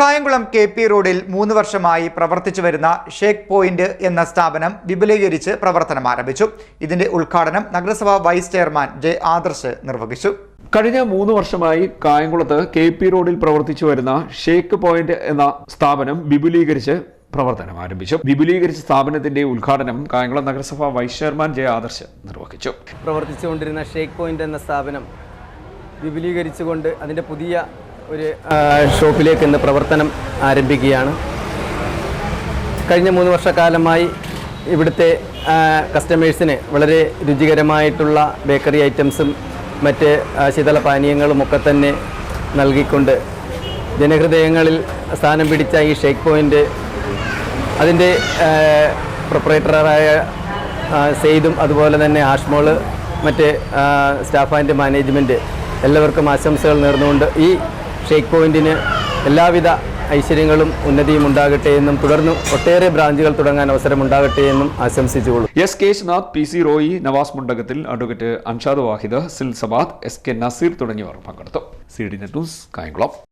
Kayamkulam K P റോഡിൽ മൂന്ന് വർഷമായി പ്രവർത്തിച്ചു വരുന്ന ഷേക്ക് പോയിന്റ് എന്ന സ്ഥാപനം വിപുലീകരിച്ച് പ്രവർത്തനം ആരംഭിച്ചു. ഇതിന്റെ ഉദ്ഘാടനം നഗരസഭാ വൈസ് ചെയർമാൻ ജെ ആദർശ് നിർവഹിച്ചു. കഴിഞ്ഞ മൂന്ന് വർഷമായി കായംകുളത്ത് കെ പി റോഡിൽ പ്രവർത്തിച്ചു വരുന്ന ഷേക്ക് പോയിന്റ് എന്ന സ്ഥാപനം വിപുലീകരിച്ച് പ്രവർത്തനം ആരംഭിച്ചു. വിപുലീകരിച്ച സ്ഥാപനത്തിന്റെ ഉദ്ഘാടനം കായംകുളം നഗരസഭ വൈസ് ചെയർമാൻ ജെ ആദർശ് നിർവഹിച്ചു. പ്രവർത്തിച്ചുകൊണ്ടിരുന്ന ഷേക്ക് പോയിന്റ് എന്ന സ്ഥാപനം വിപുലീകരിച്ചുകൊണ്ട് അതിന്റെ പുതിയ ഒരു ഷോപ്പിലേക്ക് ഇന്ന് പ്രവർത്തനം ആരംഭിക്കുകയാണ്. കഴിഞ്ഞ മൂന്ന് വർഷക്കാലമായി ഇവിടുത്തെ കസ്റ്റമേഴ്സിന് വളരെ രുചികരമായിട്ടുള്ള ബേക്കറി ഐറ്റംസും മറ്റ് ശീതള പാനീയങ്ങളും ഒക്കെ തന്നെ നൽകിക്കൊണ്ട് ജനഹൃദയങ്ങളിൽ സ്ഥാനം പിടിച്ച ഈ ഷേക്ക് പോയിന്റ് അതിന്റെ പ്രൊപ്പറേറ്ററായ സെയ്ദും അതുപോലെ തന്നെ ആഷ്മോൾ മറ്റ് സ്റ്റാഫ് ആൻഡ് മാനേജ്മെന്റ് എല്ലാവർക്കും ആശംസകൾ നേർന്നുകൊണ്ട് ഈ ഷേക്ക് പോയിന്റിന് എല്ലാവിധ ഐശ്വര്യങ്ങളും ഉന്നതിയും ഉണ്ടാകട്ടെ എന്നും തുടർന്ന് ഒട്ടേറെ ബ്രാഞ്ചുകൾ തുടങ്ങാൻ അവസരമുണ്ടാകട്ടെ എന്നും ആശംസിച്ചുകൊള്ളു. S Keshanath P C Roy Navas Mundakathil advocate Anshad Vahid സിൽ സബാദ് എസ് കെ നസീർ തുടങ്ങിയവർ പങ്കെടുത്തു. C D news Kayamkulam.